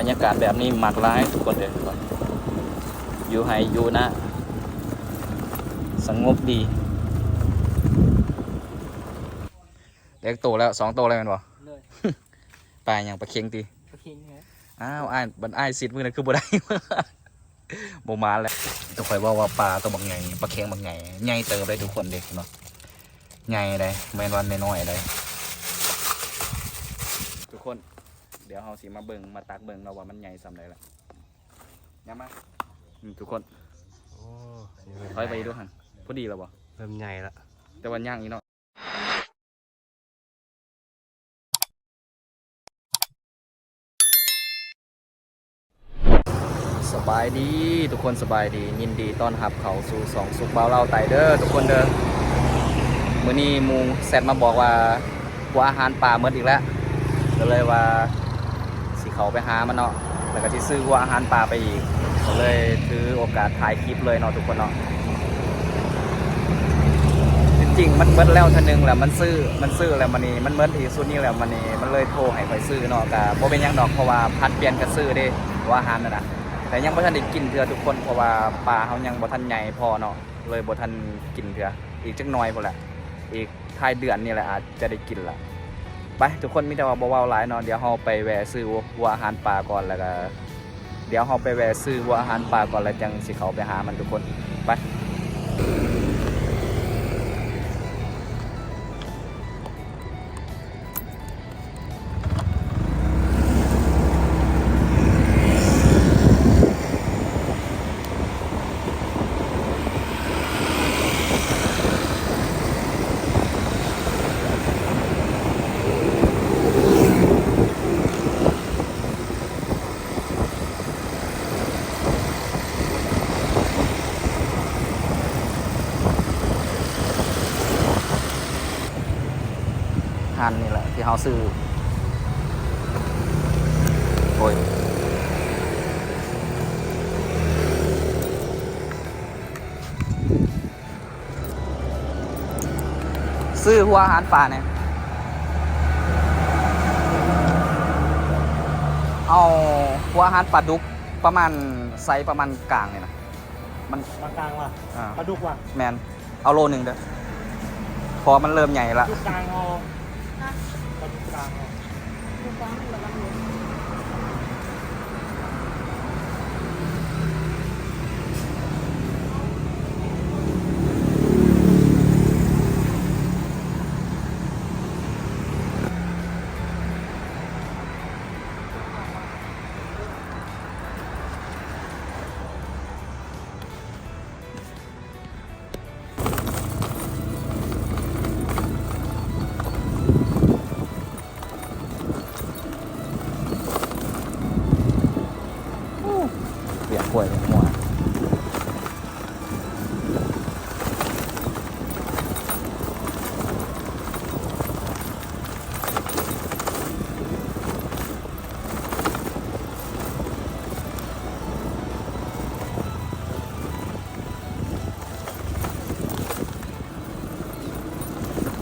บรรยากาศแบบนี้หมากร้ายทุกคนเลยก่อนอยู่ไฮอยู่นะ สงบดีเล็กโตแล้วสองโตแล้วแมันบ่เลยปลาอย่างปลาเค็งตีปลาเค็งฮะอ้าวอ้ายบันอ้ายสิทธิ์มือนั้นคือบ่ได้บ่มาแล้วต้องคอยว่าว่าปลาตัวบักไงปลาเค็งบักไงใหญ่เติบเลยทุกคนเด็กเนาะใหญ่เลยแม่นวันน้อยๆเลยทุกคน เดี๋ยวเฮาสิมาเบิ่งมาตักเบิ่งเนาะว่ามันใหญ่ส่ำใดล่ะยังมาอืมทุกคนโอ้ถอยไปดูหันพอดีแล้วบ่เริ่มใหญ่ละแต่วันย่างอีกเนาะสบายดีทุกคนสบายดียินดีต้อนรับเขาสู่สองสุกเบาเล่าไตเด้อทุกคนเด้อมื้อนี้หมูแซดมาบอกว่าว่าอาหารป่าเมื่ออีกแล้วก็เลยว่าสิ เขาไปหามันเนาะแล้วก็สิซื้อว่าอาหารป่าไปอีกก็เลยถือโอกาสถ่ายคลิปเลยเนาะทุกคนเนาะจริงๆมันเมิดแล้วทนึงแหละมันซื้อมันซื้อแล้วมันนี่มันเมิดอีกสุดนี้แล้วมันนี่มันเลยโทรให้ข่อยซื้อเนาะกะบ่เป็นยังดอกเพราะว่าพัดเปลี่ยนกันซื้อเด้ว่าอาหารน่ะนะแต่ยังบ่ทันได้กินเทื่อทุกคนเพราะว่าปลาเฮายังบ่ทันใหญ่พอเนาะเลยบ่ทันกินเทื่ออีกจักหน่อยพุ่นแหละอีกท้ายเดือนนี่แหละอาจจะได้กินละ ไปทุกคนมีแต่ว่าเว้าหลายเนาะเดี๋ยวเราไปแวะซื้อวัวอาหารปลาก่อนแล้วก็เดี๋ยวเราไปแวะซื้อวัวอาหารปลาก่อนแล้วจังสิเขาไปหามันทุกคนไป เขาซื้อโอ้ยซื้อหัวอาหารป่าเนี่ยเอาหัวอาหารปลาดุกประมาณไซส์ประมาณกลางเนี่ยนะมันมากลางว่ะอ่าปลาดุกว่ะแมนเอาโลหนึ่งเด้อพอมันเริ่มใหญ่ละดุกกลางเอา ปลาดุกกล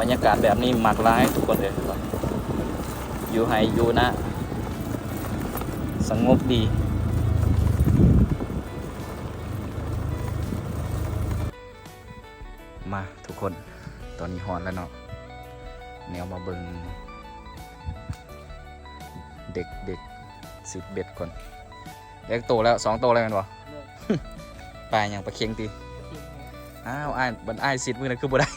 รรยากาศแบบนี้หมากร้ายทุกคนเลยก่อนอยู่ไฮอยู่นะ สงบดีมาทุกคนตอนนี้ฮอนแล้วเนาะแนวมาเบิงเด็กเด็กสิบเบ็ดก่อนเล็กโตแล้วสองโตแล้วแมันบ่เลยปลาอย่างปลาเค็งตีปลาเค็งฮะอ้าวอ้ายบันอ้ายสิทธิ์มือนั้นคือบ่ได้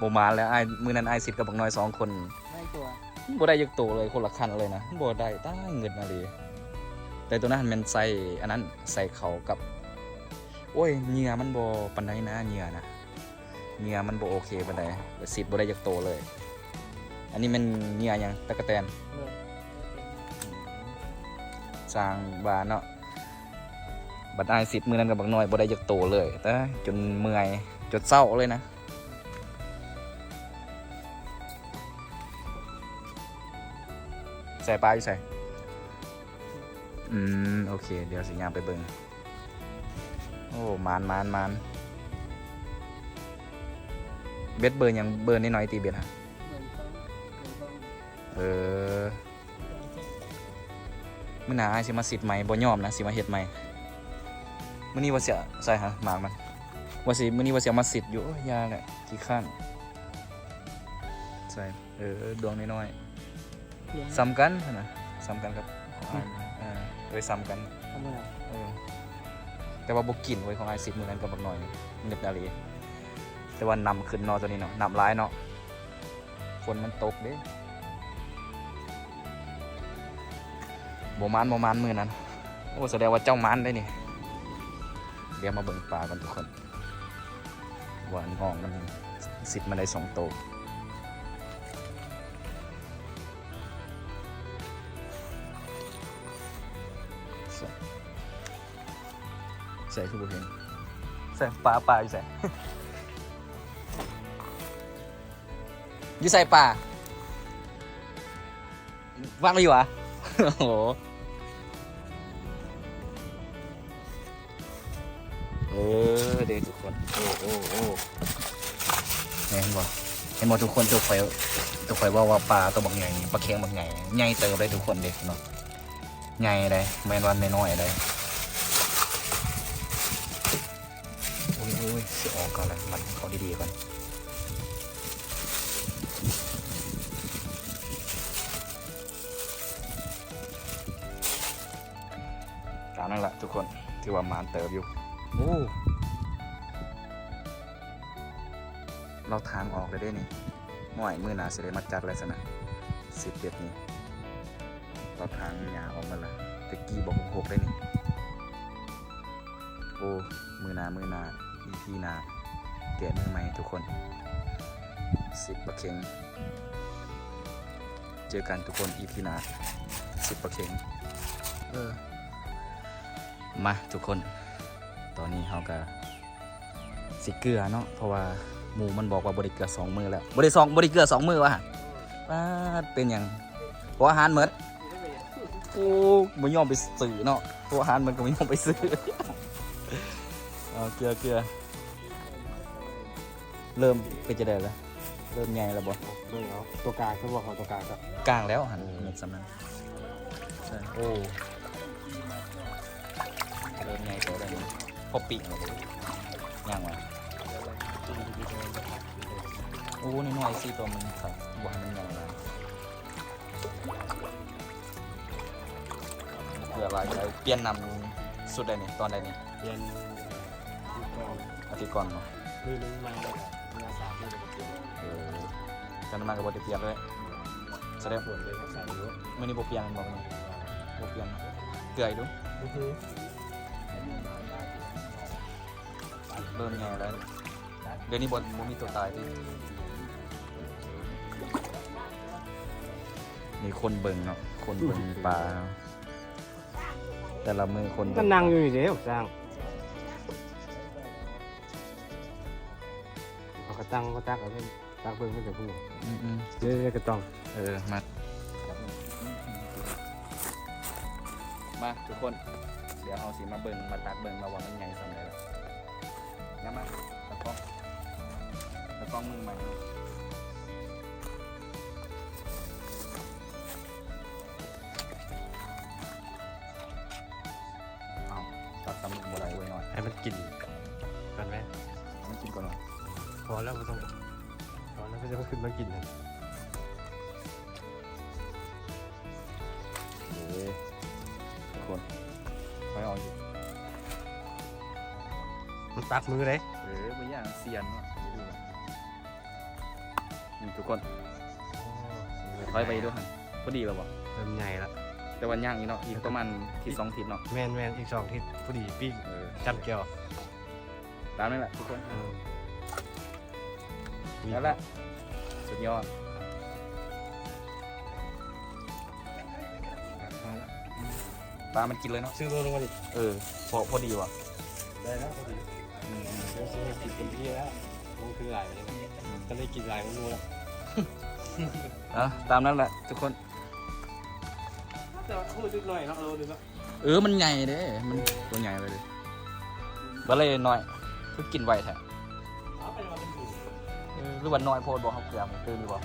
บ่มาแล้วอ้ายมือนั้นอ้ายสิทธิ์กับบักน้อยสองคนไม่ตัวบ่ได้ยักโตเลยคนละคันเลยนะบ่ได้ตั้งเงินมาเลยแต่ตัวนั้นมันใส่อันนั้นใส่เขากับ โอ้ยเหงื่อมันบ่ปานใดนะเหงื่อนะเหงื่อมันบ่โอเคปานใดแต่สิทธิ์บ่ได้ยักโตเลย อันนี้มันเหงื่อหยังตะกะแตนเลยสร้างบ้านเนาะบัดอายสิทธิ์มือนั้นกับบักน้อยบ่ได้ยักโตเลยแต่จนเมื่อยจนเศร้าเลยนะ ใส่ปลาอยู่ใส่อืม โอเค เดี๋ยวสิยามไปเบิ่งโอ้มานมานมานเบ็ดเบิร์นยังเบิร์นนิดหน่อยตีเบ็ดฮะเหมือนต้องเหมือนต้องเออมื้อหน้าอ้ายสิมาสิทธิ์ใหม่บ่ยอมนะสิมาเฮ็ดใหม่มื้อนี้ว่าสิใส่ฮะหมากมันว่าสิมื้อนี้ว่าสิเอามาสิทธิ์อยู่โอ้ยอยาแหละขี้ข้านใส่เออดวงน้อยๆ ซ้ำกันหั่นน่ะซ้ำกันกับของอ้ายเออเลยซ้ำกันทำไมอะเออแต่ว่าบกลิ่นไว้ของไอซิดมือนั้นกับบักหน่อยเน็บดาลีแต่ว่านำขึ้นเนอตัวนี้เนาะนำร้ายเนาะฝนมันตกเด้โบมานโบมานมือนั้นโอ้แสดงว่าเจ้ามานได้นี่เดี๋ยวมาเบิ่งปลากันทุกคนว่าอันอ่องมันสิบมาได้สองโตว ใส่คือบุเห็นใส่ปลาปลาอยู่ใส่อยู่ใส่ปลาวางไว้อยู่อะโอ้โหเออเด็กทุกคนโอ้โอ้โอ้เห็นบ่เห็นบ่ทุกคนตัวไฟตัวไฟว่าว่าปลาตัวบักใหญ่ปลาเค็งบักใหญ่ใหญ่เติมได้ทุกคนเด็กเนาะใหญ่ได้แมนวันน้อยๆได้ สียออกก่อนเลยมันเขาดีๆก่อนตามนั่นแหละทุกคนที่ว่ามานเติบอยู่โอ้เราทางออกเลยได้นี่หน่อยมือหนาสิได้มาจัดอะไรสนะสิบเอ็ดนี่เราทางหยาออกมาละตะกี้บอกหกหกได้นี่โอ้มือหนามือหนาอี พีหนาเกะมือใหม่ทุกคนสิบประเค็งเจอกันทุกคนอีพีหนาสิบประเค็งเออมาทุกคน ตอนนี้เขาก็สิเกลือเนาะเพราะว่าหมูมันบอกว่าบริเกลือสองมือแล้วบริสองบริเกลือสองมือวะป้าดเป็นอย่างเพราะอาหารเหมือนโอ้ไม่ยอมไปซื้อเนาะเพราะอาหารมันก็ไม่ยอมไปซื้อเอาเกลือเกลือ เริ่มเป็นจะได้แล้วเริ่มใหญ่แล้วบ่เบิ่งเอาตัวกลางเขาบอกเขาตัวกลางก็กลางแล้วหันเม็ดสำนันใช่โอ้เริ่มใหญ่โตแล้วนี่พอปีกแล้วบ่ย่างวะโอ้นี่หน่อยสิตัวมันครับบให้มันใหญ่นะเผื่อว่าจะเปลี่ยนนำสุดใดนี่ตอนใดนี่เรียนที่กองอาทิตย์ก่อนเนาะ มือนึงมา แล้วก็มาสามมือเลยเออกันมากับบไดเปียนเลยแสดงปวดเลยใส่เยอะไม่นี่บเปลี่ยนบอกนี่บเปียนเกลืออีกดูอือเริ่มใหญ่แล้วเดี๋ยวนี้บนมีตัวตายที่มีคนเบิ่งเนาะคนเบิ่งปลาเนาะแต่ละมือคนก็เบิ่นั่งอยู่นี่เด้อสร้าง เขาก็ตั้งก็ตักเอาเป็นตักเบิ่งมันจะพูดอืมอืมเดี๋ยวก็ต้องเออมามาทุกคน เดี๋ยวเอาสีมาเบิ่งมาตัดเบิ่งมาว่ามันใหญ่สำเร็จแล้วมาตะกล้องตะกล้องมือใหม่ แล้วไม่ต้องพอแล้วก็จะมาขึ้นมากินเลยเดี๋ยวทุกคนค่อยเอาอยู่มันตักมือเลยเออไม่อย่างเซียนเนาะนี่ทุกคนถอยไปด้วยกันพอดีแล้วบ่เริ่มใหญ่ละแต่วันย่างอีกเนาะอีกประมาณที่สองทิศเนาะแมนแมนอีกสองทิศพอดีปิ้งเออจำเกี่ยวตามนั่นแหละทุกคน อืมแล้วแหละสุดยอดปลามันกินเลยเนาะ ซื้อตัวลงมาดิเออ พอพอดีว่ะได้แล้วพอดีอืมเดี๋ยวซื้อให้กินเต็มที่แล้วมันคือหลายเลยก็เลยกินหลายมันรู้แล้วเออตามนั้นแหละทุกคน แต่พูดนิดหน่อยเนาะเราดูแล้วเออ มันใหญ่เด้ มันตัวใหญ่ไปเลยก็เลยน้อย คือกินไวแท้ รือว่าน้อยโพดบอกเขาเกลือมันตื่นหรือเปล่า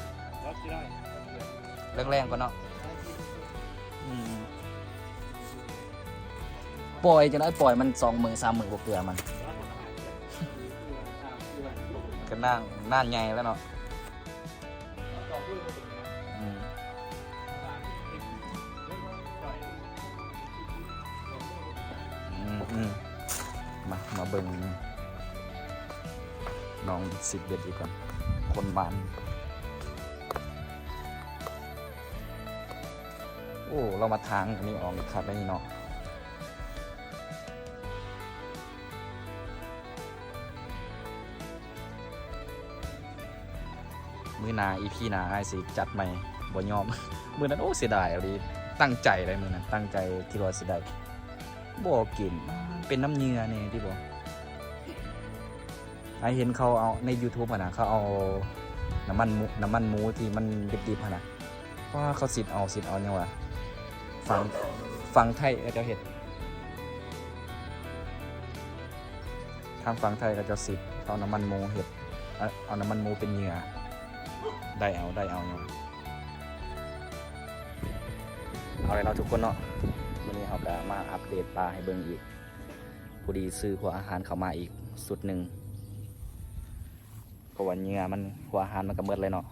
รับที่ได้แรงๆก็เนาะอืมปล่อยจะได้ปล่อยมันสองมือสามมือบ่เกลือมันก็นั่งนั่นไงแล้วเนาะมอืมอืมมา มาเบิ่งน้องสิบเด็ดอีกก่อน คนบ้านโอ้ เรามาทางอันนี้ออกครับนี่เนาะมือนาอีพีนาไอสิจัดใหม่บ่ยอม มือนั้นโอ้เสียดายเอาดิตั้งใจเลยมือนั้นตั้งใจที่ว่าสิได้บ่กินเป็นน้ำเงื่อนี่ที่บ่ ไอเห็นเขาเอาใน YouTube อะนะเขาเอาน้ำมันหมูน้ำมันหมูที่มันดิบๆอะนะว่าเขาสิทธิ์เอาสิทธิ์เอาเนี่ยวะฟังฟังไทยก็จะเห็ดทางฟังไทยก็จะสิทธิ์เอาน้ำมันหมูเห็ดเอาน้ำมันหมูเป็นเหงื่อได้เอาได้เอาเนาะเอาเลยเนาะทุกคนเนาะวันนี้เราก็มาอัปเดตปลาให้เบิ่งอีก พอดีซื้อหัวอาหารเข้ามาอีกสุดหนึ่ง เพราะว่าเงื่อมันหัวอาหารมันก็เมดเลยเนาะ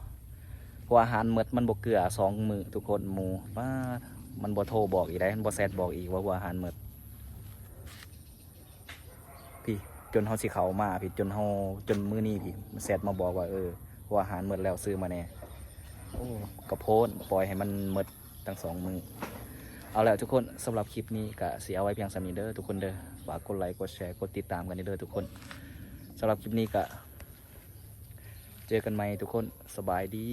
หัวอาหารเมดมันบกเกลือสองมือทุกคนหมูว่ามันบ่โทรบอกอีกได้มันบ่แซดบอกอีกว่าหัวอาหารเมดพี่จนเฮาสิเขามาพี่จนเฮาจนมือนี้พี่แซดมาบอกว่าเออหัวอาหารหมดแล้วซื้อมาแน่โอ้กระโพนปล่อยให้มันหมดทั้งสองมือเอาแล้วทุกคนสำหรับคลิปนี้ก็เสียเอาไว้เพียงสามีเด้อทุกคนเด้อฝากกดไลค์กดแชร์กดติดตามกันเด้อทุกคนสำหรับคลิปนี้ก็ เจอกันใหม่ทุกคนสบายดี